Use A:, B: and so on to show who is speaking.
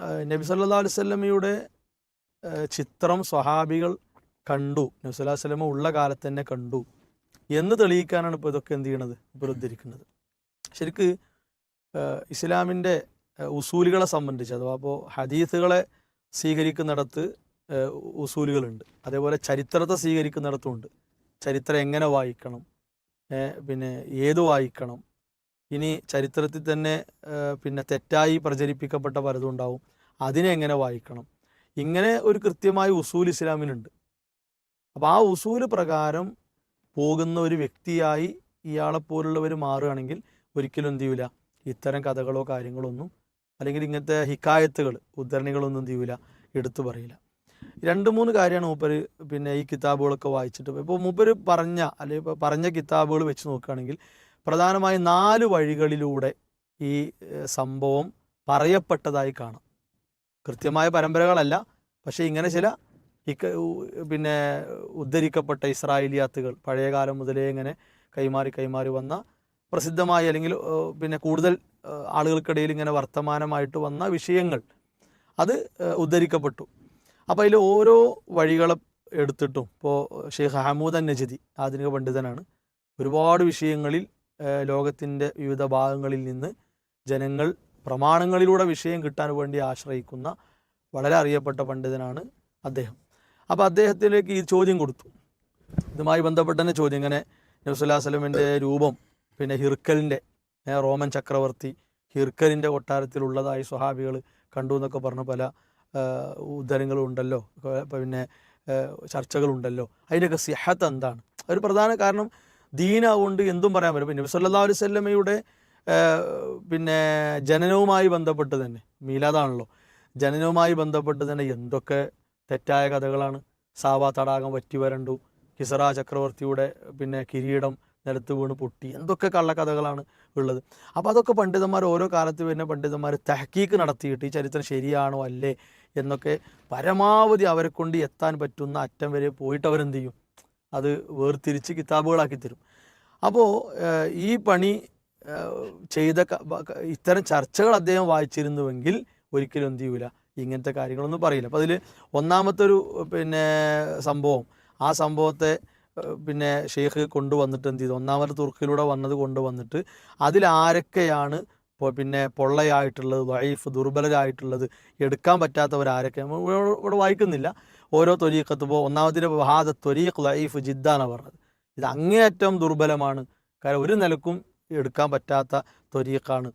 A: നബി സല്ലാ അലുസല്ലമയുടെ ചിത്രം സ്വഹാബികൾ കണ്ടു. നബി സല്ലാ വല്ലമ ഉള്ള കാലത്ത് തന്നെ കണ്ടു. എന്ന് തെളിയിക്കാനാണ് ഇപ്പോൾ ഇതൊക്കെ എന്ത് ചെയ്യണത്? ഇപ്പോൾ ഉദ്ധരിക്കുന്നത്. ശരിക്ക് ഇസ്ലാമിന്റെ ഉസൂലുകളെ സംബന്ധിച്ച് അഥവാ അപ്പോൾ ഹദീസുകളെ സ്വീകരിക്കുന്നിടത്ത് ഉസൂലുകളുണ്ട്. അതേപോലെ ചരിത്രത്തെ സ്വീകരിക്കുന്നിടത്തും ഉണ്ട്. ചരിത്രം എങ്ങനെ വായിക്കണം? പിന്നെ ഏത് വായിക്കണം? ഇനി ചരിത്രത്തിൽ തന്നെ പിന്നെ തെറ്റായി പ്രചരിപ്പിക്കപ്പെട്ട പലതും ഉണ്ടാവും. അതിനെ എങ്ങനെ വായിക്കണം? ഇങ്ങനെ ഒരു കൃത്യമായ ഉസൂൽ ഇസ്ലാമിനുണ്ട്. അപ്പോൾ ആ ഉസൂൽ പ്രകാരം പോകുന്ന ഒരു വ്യക്തിയായി ഇയാളെപ്പോലുള്ളവർ മാറുകയാണെങ്കിൽ ഒരിക്കലും എന്ത് ചെയ്യൂല. ഇത്തരം കഥകളോ കാര്യങ്ങളോ ഒന്നും അല്ലെങ്കിൽ ഇങ്ങനത്തെ ഹിക്കായത്തുകൾ ഉദ്ധരണികളൊന്നും എന്ത് ചെയ്യൂല. എടുത്തു പറയില്ല. രണ്ട് മൂന്ന് കാര്യമാണ് മൂപ്പർ പിന്നെ ഈ കിതാബുകളൊക്കെ വായിച്ചിട്ട്. ഇപ്പോൾ മൂപ്പർ പറഞ്ഞ അല്ലെങ്കിൽ പറഞ്ഞ കിതാബുകൾ വെച്ച് നോക്കുകയാണെങ്കിൽ പ്രധാനമായും നാല് വഴികളിലൂടെ ഈ സംഭവം പറയപ്പെട്ടതായി കാണാം. കൃത്യമായ പരമ്പരകളല്ല പക്ഷേ ഇങ്ങനെ ചില ഇക്ക പിന്നെ ഉദ്ധരിക്കപ്പെട്ട ഇസ്രായേലിയാത്തുകൾ പഴയകാലം മുതലേ ഇങ്ങനെ കൈമാറി കൈമാറി വന്ന പ്രസിദ്ധമായ അല്ലെങ്കിൽ പിന്നെ കൂടുതൽ ആളുകൾക്കിടയിൽ ഇങ്ങനെ വർത്തമാനമായിട്ട് വന്ന വിഷയങ്ങൾ അത് ഉദ്ധരിക്കപ്പെട്ടു. അപ്പോൾ അതിൽ ഓരോ വഴികളെ എടുത്തിട്ടും ഇപ്പോൾ ഷെയ്ഖ് ഹമൂദ് അൻ നജദി ആധുനിക പണ്ഡിതനാണ് ഒരുപാട് വിഷയങ്ങളിൽ ലോകത്തിന്റെ വിവിധ ഭാഗങ്ങളിൽ നിന്ന് ജനങ്ങൾ പ്രമാണങ്ങളിലൂടെ വിഷയം കിട്ടാൻ വേണ്ടി ആശ്രയിക്കുന്ന വളരെ അറിയപ്പെട്ട പണ്ഡിതനാണ് അദ്ദേഹം. അപ്പോൾ അദ്ദേഹത്തിലേക്ക് ഈ ചോദ്യം കൊടുത്തു. ഇതുമായി ബന്ധപ്പെട്ട തന്നെ ചോദ്യം. ഇങ്ങനെ നബ്സുല്ലാ സ്വലമിന്റെ രൂപം പിന്നെ ഹിർക്കലിന്റെ റോമൻ ചക്രവർത്തി ഹിർക്കലിന്റെ കൊട്ടാരത്തിലുള്ളതായി സ്വഹാബികൾ കണ്ടു എന്നൊക്കെ പറഞ്ഞ പല ഉദ്ധരങ്ങളും ഉണ്ടല്ലോ പിന്നെ ചർച്ചകളുണ്ടല്ലോ. അതിന്റെയൊക്കെ സിഹത്ത് എന്താണ്? ഒരു പ്രധാന കാരണം ദീനാവുകൊണ്ട് എന്തും പറയാൻ പറ്റും. പിന്നെ സല്ലാ അലൈഹി സ്വല്ലമയുടെ പിന്നെ ജനനവുമായി ബന്ധപ്പെട്ട് തന്നെ മീലാദാണല്ലോ. ജനനവുമായി ബന്ധപ്പെട്ട് തന്നെ എന്തൊക്കെ തെറ്റായ കഥകളാണ്. സാവ തടാകം വറ്റി വരണ്ടു കിസറ ചക്രവർത്തിയുടെ പിന്നെ കിരീടം നിലത്ത് വീണ് പൊട്ടി എന്തൊക്കെ കള്ളക്കഥകളാണ് ഉള്ളത്. അപ്പോൾ അതൊക്കെ പണ്ഡിതന്മാർ ഓരോ കാലത്ത് വരുന്ന പണ്ഡിതന്മാർ തഹക്കീക്ക് നടത്തിയിട്ട് ഈ ചരിത്രം ശരിയാണോ അല്ലേ എന്നൊക്കെ പരമാവധി അവരെ കൊണ്ട് എത്താൻ പറ്റുന്ന അറ്റം വരെ പോയിട്ട് അവരെന്ത് ചെയ്യും? അത് വേർതിരിച്ച് കിതാബുകളാക്കി തരും. അപ്പോൾ ഈ പണി ചെയ്ത ഇത്തരം ചർച്ചകൾ അദ്ദേഹം വായിച്ചിരുന്നുവെങ്കിൽ ഒരിക്കലും എന്ത് ചെയ്യൂല. ഇങ്ങനത്തെ കാര്യങ്ങളൊന്നും പറയില്ല. അപ്പോൾ അതിൽ ഒന്നാമത്തെ ഒരു പിന്നെ സംഭവം ആ സംഭവത്തെ പിന്നെ ഷെയ്ഖ് കൊണ്ടുവന്നിട്ട് എന്ത് ചെയ്തു? ഒന്നാമത്തെ തുർക്കിലൂടെ വന്നത് കൊണ്ടുവന്നിട്ട് ഇപ്പോൾ പിന്നെ പൊള്ളയായിട്ടുള്ളത് വൈഫ് ദുർബലരായിട്ടുള്ളത് എടുക്കാൻ പറ്റാത്തവരാരൊക്കെ ഇവിടെ വായിക്കുന്നില്ല. ഓരോ ത്വരീഖത്ത് ഇപ്പോൾ ഒന്നാമതിന്റെ വഹാദ തൊരീഖ് ലൈഫ് ജിദ്ദാണ് പറഞ്ഞത്. ഇത് അങ്ങേയറ്റം ദുർബലമാണ്. കാരണം ഒരു നിലക്കും എടുക്കാൻ പറ്റാത്ത ത്വരീഖാണ്